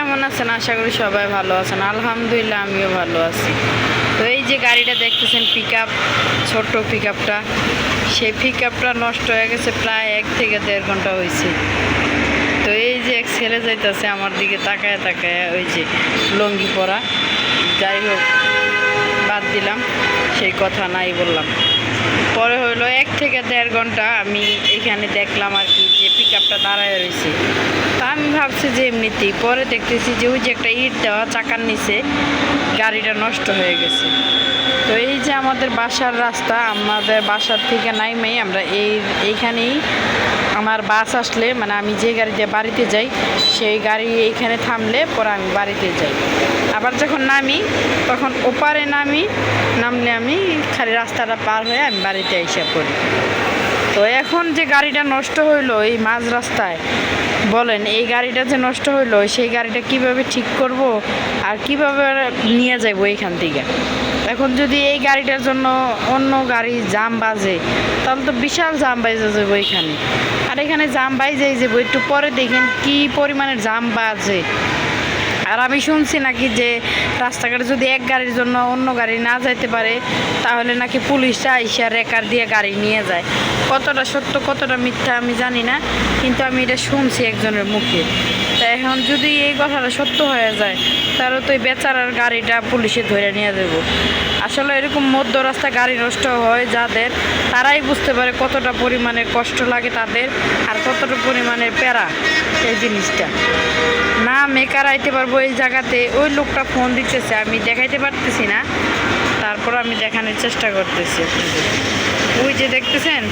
কেমন আছেন? আশা করি সবাই ভালো আছেন। আলহামদুলিল্লাহ, আমিও ভালো আছি। তো এই যে গাড়িটা দেখতেছেন পিক আপ ছোট্ট পিক আপটা সেই পিক আপটা নষ্ট হয়ে গেছে প্রায় এক থেকে দেড় ঘণ্টা হয়েছে। তো এই যে এক ছেলে যাইতেছে আমার দিকে তাকায় তাকায়, ওই যে লঙ্গি পরা। যাই হোক, বাদ দিলাম, সেই কথা নাই বললাম। পরে হইল এক থেকে দেড় ঘণ্টা আমি এখানে দেখলাম আর কি যে পিক আপটা দাঁড়ায় রয়েছে। তা আমি ভাবছি যে এমনিতেই, পরে দেখতেছি যে ওই যে একটা ইট দেওয়া চাকার নিচে গাড়িটা নষ্ট হয়ে গেছে। তো এই যে আমাদের বাসার রাস্তা, আমাদের বাসার থেকে নাইমেই আমরা এই, এইখানেই আমার বাস আসলে মানে আমি যে গাড়িতে বাড়িতে যাই, সেই গাড়ি এইখানে থামলে পরে আমি বাড়িতে যাই। আবার যখন নামি, তখন ওপারে নামি, নামলে আমি খালি রাস্তাটা পার হয়ে আমি বাড়িতে এসে পড়ি। তো এখন যে গাড়িটা নষ্ট হইল এই মাঝ রাস্তায়, বলেন এই গাড়িটা যে নষ্ট হইল, সেই গাড়িটা কীভাবে ঠিক করব আর কীভাবে নিয়ে যাব এইখান থেকে? এখন যদি এই গাড়িটার জন্য অন্য গাড়ি জাম বাজে, তাহলে তো বিশাল জাম বাজে যাব এখানে। আর এখানে জাম বাইজে যাব একটু পরে দেখেন কি পরিমাণের জাম বাজে। আর আমি শুনছি নাকি যে রাস্তাঘাটে যদি এক গাড়ির জন্য অন্য গাড়ি না যাইতে পারে, তাহলে নাকি পুলিশরা আইসা রেকার দিয়ে গাড়ি নিয়ে যায়। কতটা সত্য, কতটা মিথ্যা আমি জানি না, কিন্তু আমি এটা শুনছি একজনের মুখে। এখন যদি এই কথাটা সত্য হয়ে যায়, তাহলে তো এই বেচারার গাড়িটা পুলিশে ধরে নিয়ে দেবো আসলে এরকম মধ্য রাস্তা গাড়ি নষ্ট হয় যাদের, তারাই বুঝতে পারে কতটা পরিমাণের কষ্ট লাগে তাদের আর কতটা পরিমাণের প্যারা এই জিনিসটা। না, মেকার আইতে পারব এই জায়গাতে, ওই লোকটা ফোন দিতেছে, আমি দেখাইতে পারতেছি না। তারপর আমি দেখানোর চেষ্টা করতেছি। ওই যে দেখতেছেন,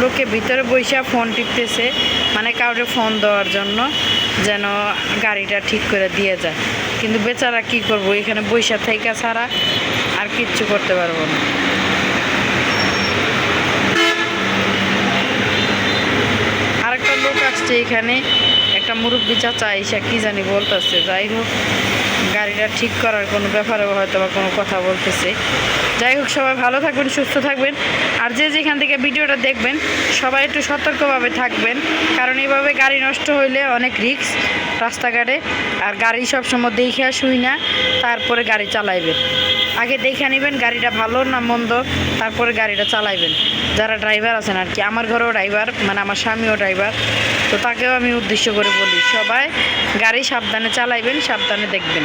লোকে ভিতরে বৈশা ফোন টিপতেছে মানে কাউকে ফোন দেওয়ার জন্য যেন গাড়িটা ঠিক করে দিয়ে যায়। কিন্তু বেচারা কি করব, এখানে বৈশা থেকে ছাড়া আর কিচ্ছু করতে পারব না। আরেকটা লোক আসছে এখানে, একটা মুরব্বী চাচা এসে কি জানি বলতেছে, যাই হোক। গাড়িটা ঠিক করার কোনো ব্যাপারে হয়তো বা কোনো কথা বলতেছে। যাই হোক, সবাই ভালো থাকবেন, সুস্থ থাকবেন। আর যে যেখান থেকে ভিডিওটা দেখবেন, সবাই একটু সতর্কভাবে থাকবেন। কারণ এইভাবে গাড়ি নষ্ট হইলে অনেক রিস্ক রাস্তাঘাটে। আর গাড়ি সবসময় দেখে শুই না, তারপরে গাড়ি চালাইবেন। আগে দেখে নেবেন গাড়িটা ভালো না মন্দ, তারপরে গাড়িটা চালাইবেন। যারা ড্রাইভার আছেন আর কি, আমার ঘরেও ড্রাইভার মানে আমার স্বামীও ড্রাইভার। তো তাকেও আমি উদ্দেশ্য করে বলি, সবাই গাড়ি সাবধানে চালাইবেন, সাবধানে দেখবেন।